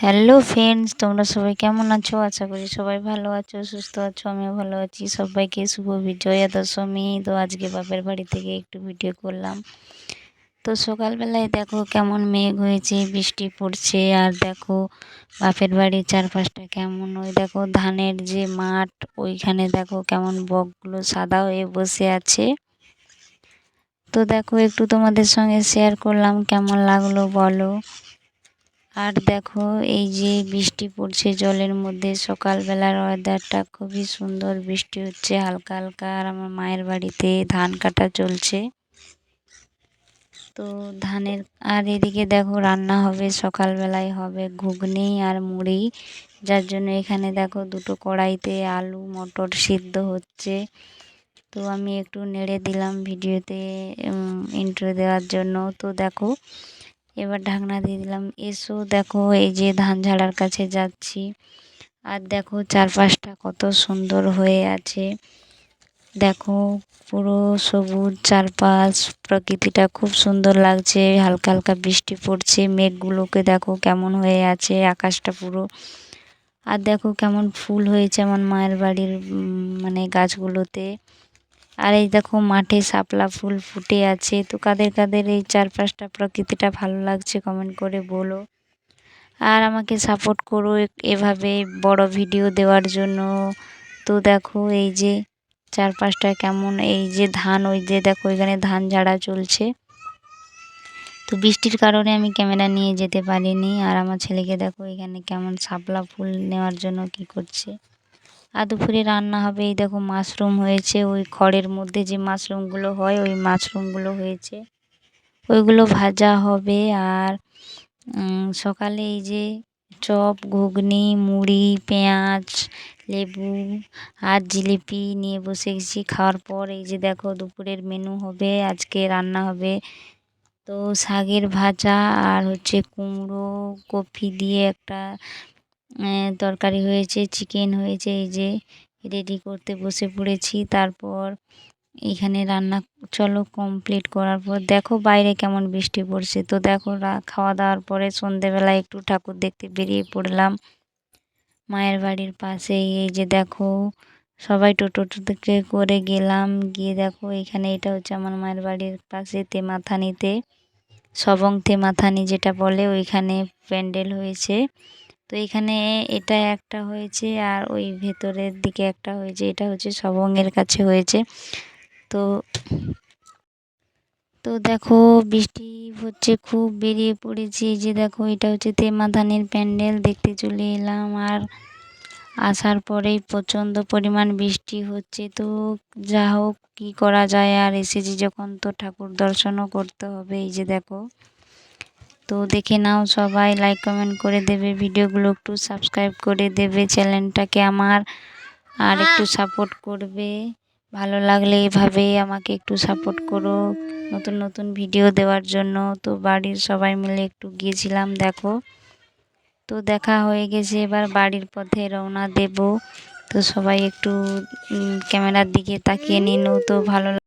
Hello friends তোমরা সবাই কেমন আছো? আশা করি সবাই ভালো আছো, সুস্থ আছো, আমিও ভালো আছি। সবাইকে শুভ বিজয়া দশমী। তো আজকে বাপের বাড়ি থেকে একটু ভিডিও করলাম। তো সকালবেলায় দেখো কেমন মেঘ হয়েছে, বৃষ্টি পড়ছে, আর দেখো বাপের বাড়ির চারপাশটা কেমন। ওই দেখো ধানের যে মাঠ, ওইখানে দেখো কেমন বকগুলো সাদা হয়ে বসে আছে। তো দেখো একটু তোমাদের সঙ্গে শেয়ার করলাম, কেমন লাগল বলো। আর দেখো, এই যে বৃষ্টি পড়ছে জলের মধ্যে, সকালবেলার ওয়েদারটা খুবই সুন্দর। বৃষ্টি হচ্ছে হালকা হালকা আর আমার মায়ের বাড়িতে ধান কাটা চলছে। তো ধানের, আর এদিকে দেখো রান্না হবে, সকালবেলায় হবে ঘুগনি আর মুড়ি। যার জন্য এখানে দেখো দুটো কড়াইতে আলু, মটর সিদ্ধ হচ্ছে। তো আমি একটু নেড়ে দিলাম ভিডিওতে ইন্ট্রো দেওয়ার জন্য। তো দেখো এবার ঢাকনা দিয়ে দিলাম। এসো দেখো এই যে ধান ঝাড়ার কাছে যাচ্ছি। আর দেখো চারপাশটা কত সুন্দর হয়ে আছে। দেখো পুরো সবুজ চারপাশ, প্রকৃতিটা খুব সুন্দর লাগছে। হালকা হালকা বৃষ্টি পড়ছে। মেঘগুলোকে দেখো কেমন হয়ে আছে, আকাশটা পুরো। আর দেখো কেমন ফুল হয়েছে আমার মায়ের বাড়ির মানে গাছগুলোতে। আর এই দেখো মাঠে শাপলা ফুল ফুটে আছে। তো কাদের কাদের এই চারপাশটা প্রকৃতিটা ভালো লাগছে কমেন্ট করে বলো। আর আমাকে সাপোর্ট করো এভাবে বড় ভিডিও দেওয়ার জন্য। তো দেখো এই যে চারপাশটা কেমন, এই যে ধান, ওই যে দেখো এখানে ধান ঝাড়া চলছে। তো বৃষ্টির কারণে আমি ক্যামেরা নিয়ে যেতে পারিনি। আর আমার ছেলেকে দেখো এখানে কেমন শাপলা ফুল নেওয়ার জন্য কি করছে। আর দুপুরে রান্না হবে, এই দেখো মাশরুম হয়েছে, ওই খড়ের মধ্যে যে মাশরুমগুলো হয়, ওই মাশরুমগুলো হয়েছে। ওইগুলো ভাজা হবে আর সকালে এই যে চপ, ঘুগনি, মুড়ি, পেঁয়াজ, লেবু আর জিলিপি নিয়ে বসে গেছি খাওয়ার পর। এই যে দেখো দুপুরের মেনু হবে, আজকে রান্না হবে। তো শাকের ভাজা আর হচ্ছে কুমড়ো, কপি দিয়ে একটা তরকারি হয়েছে চিকেন হয়েছে, এই যে রেডি করতে বসে পড়েছি। তারপর এখানে রান্না চলো কমপ্লিট করার পর দেখো বাইরে কেমন বৃষ্টি পড়ছে। তো দেখো খাওয়া দাওয়ার পরে সন্ধেবেলায় একটু ঠাকুর দেখতে বেরিয়ে পড়লাম। মায়ের বাড়ির পাশে এই যে দেখো সবাই টোটো থেকে করে গেলাম। গিয়ে দেখো এখানে এটা হচ্ছে আমার মায়ের বাড়ির পাশে তে তেমাথানিতে, সবং তেমাথানি যেটা বলে, ওইখানে প্যান্ডেল হয়েছে। তো এখানে এটা একটা হয়েছে আর ওই ভেতরের দিকে একটা হয়েছে। এটা হচ্ছে সবংয়ের কাছে হয়েছে। তো তো দেখো বৃষ্টি হচ্ছে, খুব বেরিয়ে পড়েছি। যে দেখো, এটা হচ্ছে তেমাধানের প্যান্ডেল। দেখতে চলে এলাম আর আসার পরেই প্রচণ্ড পরিমাণ বৃষ্টি হচ্ছে। তো যা হোক, কী করা যায়? আর এসেছি যখন তো ঠাকুর দর্শনও করতে হবে। এই যে দেখো তো দেখে নাও সবাই লাইক কমেন্ট করে দেবে ভিডিওগুলো একটু সাবস্ক্রাইব করে দেবে চ্যানেলটাকে আমার আর একটু সাপোর্ট করবে। ভালো লাগলে এভাবে আমাকে একটু সাপোর্ট করো নতুন নতুন ভিডিও দেওয়ার জন্য। তো বাড়ির সবাই মিলে একটু গিয়েছিলাম দেখো। তো দেখা হয়ে গেছে এবার বাড়ির পথে রওনা দেব। তো সবাই একটু ক্যামেরার দিকে তাকিয়ে নিন তো ভালো